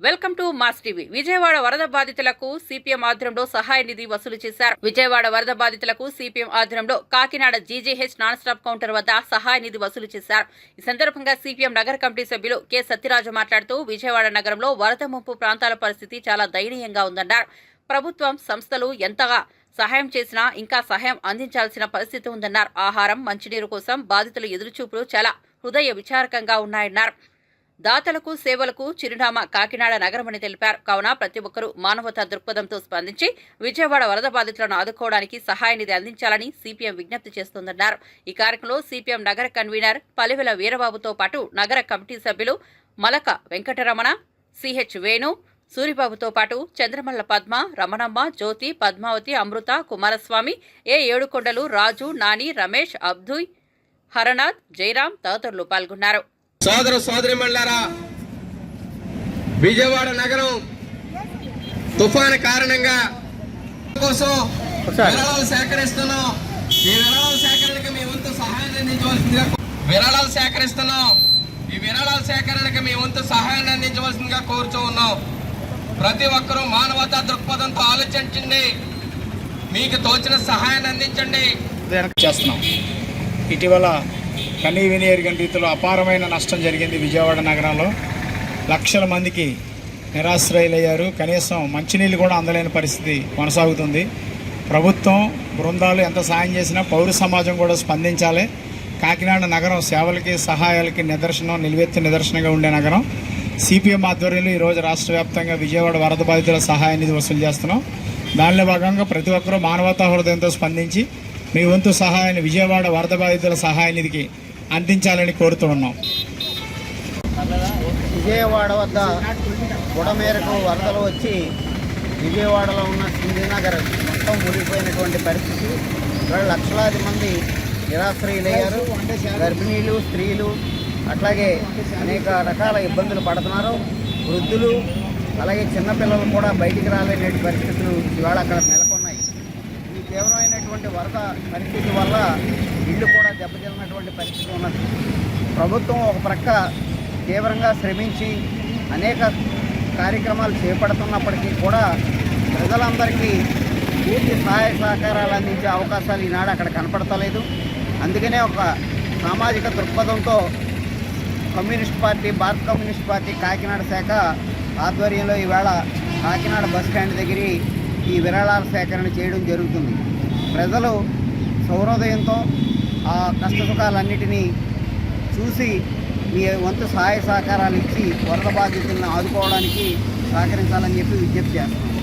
Welcome to Mass TV. Vijayawada వరద బాధితులకు CPM ఆధ్వర్యంలో సహాయ నిధి వసూలు చేశారు. విజయవాడ వరద బాధితులకు సిపిఎం ఆధ్వర్యంలో Kakinada GGH non stop counter వద్ద సహాయ నిధి వసూలు చేశారు. ఈ సందర్భంగా సిపిఎం నగర కమిటీ సభ్యులు కె. సత్యరాజు మాట్లాడుతూ విజయవాడ నగరంలో వరద ముంపు ప్రాంతాల పరిస్థితి చాలా దయనీయంగా ఉందన్నారు. ప్రభుత్వం సంస్థలు ఎంతగా సహాయం చేసినా ఇంకా సహాయం అందించాల్సిన పరిస్థితి ఉందన్నారు. ఆహారం మంచినీరు కోసం బాధితుల ఎదురుచూపులు చాలా హృదయ విచారకంగా ఉన్నాయన్నారు. దాతలకు సేవలకు చిరునామా కాకినాడ నగరమని తెలిపారు. కావున ప్రతి ఒక్కరూ మానవతా దృక్పథంతో స్పందించి విజయవాడ వరద బాధితులను ఆదుకోవడానికి సహాయ నిధి అందించాలని సిపిఎం విజ్ఞప్తి చేస్తోందన్నారు. ఈ కార్యక్రమంలో సిపిఎం నగర కన్వీనర్ పలివెల వీరబాబుతో పాటు నగర కమిటీ సభ్యులు మలక వెంకటరమణ సిహెచ్ వేణు సూరిబాబుతో పాటు చంద్రమల్ల పద్మ రమణమ్మ జ్యోతి పద్మావతి అమృత కుమారస్వామి ఏ ఏడుకొండలు రాజు నాని రమేష్ అబ్దుయ్ హరనాథ్ జయరాం తదితరులు పాల్గొన్నారు. సోదర సోదరి విజయవాడ నగరం తుఫాను కారణంగా కోసం విరాళాలు సేకరిస్తున్నాం. ఈ విరాళాల సేకరణకి మీ వంతు సహాయాన్ని అందించవలసిందిగా విరాళాలు సేకరిస్తున్నాం. ఈ విరాళాల సేకరణకి మీ వంతు సహాయాన్ని అందించవలసిందిగా కోరుచూ ఉన్నాం. ప్రతి ఒక్కరూ మానవతా దృక్పథంతో ఆలోచించండి. మీకు తోచిన సహాయాన్ని అందించండి. చేస్తున్నాం. ఇటీవల కనీ విని రీతిలో అపారమైన నష్టం జరిగింది విజయవాడ నగరంలో. లక్షల మందికి నిరాశ్రయులయ్యారు. కనీసం మంచినీళ్ళు కూడా అందలేని పరిస్థితి కొనసాగుతుంది. ప్రభుత్వం బృందాలు ఎంత సాయం చేసినా పౌర సమాజం కూడా స్పందించాలి. కాకినాడ నగరం సేవలకి సహాయాలకి నిదర్శనం నిలువెత్తు నిదర్శనంగా ఉండే నగరం. సిపిఎం ఆధ్వర్యంలో ఈరోజు రాష్ట్ర వ్యాప్తంగా విజయవాడ వరద బాధితుల సహాయ నిధి వసూలు చేస్తున్నాం. దానిలో భాగంగా ప్రతి ఒక్కరూ మానవతా హృదయంతో స్పందించి మీ వంతు సహాయాన్ని విజయవాడ వరద బాధితుల సహాయ నిధికి అందించాలని కోరుతూ ఉన్నాం. విజయవాడ వద్ద బుడమేరకు వరదలు వచ్చి విజయవాడలో ఉన్న సింధీనగర్ మొత్తం మునిగిపోయినటువంటి పరిస్థితి. ఇక్కడ లక్షలాది మంది నిరాశ్రయులయ్యారు. గర్భిణీలు స్త్రీలు అట్లాగే అనేక రకాల ఇబ్బందులు పడుతున్నారు. వృద్ధులు అలాగే చిన్నపిల్లలు కూడా బయటికి రాలేని పరిస్థితులు ఇవాళ అక్కడ నెల తీవ్రమైనటువంటి వరద పరిస్థితి వల్ల ఇళ్ళు కూడా దెబ్బతిన్నటువంటి పరిస్థితి ఉన్నది. ప్రభుత్వం ఒక ప్రక్క తీవ్రంగా శ్రమించి అనేక కార్యక్రమాలు చేపడుతున్నప్పటికీ కూడా ప్రజలందరికీ పూర్తి సహాయ సహకారాలు అందించే అవకాశాలు ఈనాడు అక్కడ కనపడతలేదు. అందుకనే ఒక సామాజిక దృక్పథంతో కమ్యూనిస్ట్ పార్టీ భారత కమ్యూనిస్ట్ పార్టీ కాకినాడ శాఖ ఆధ్వర్యంలో ఈవేళ కాకినాడ బస్ స్టాండ్ దగ్గర ఈ విరాళాల సేకరణ చేయడం జరుగుతుంది. ప్రజలు సౌరోదయంతో ఆ కష్టసుఖాలన్నిటినీ చూసి మీ వంతు సహాయ సహకారాలు ఇచ్చి వరద బాధితులను ఆదుకోవడానికి సహకరించాలని చెప్పి విజ్ఞప్తి చేస్తున్నాం.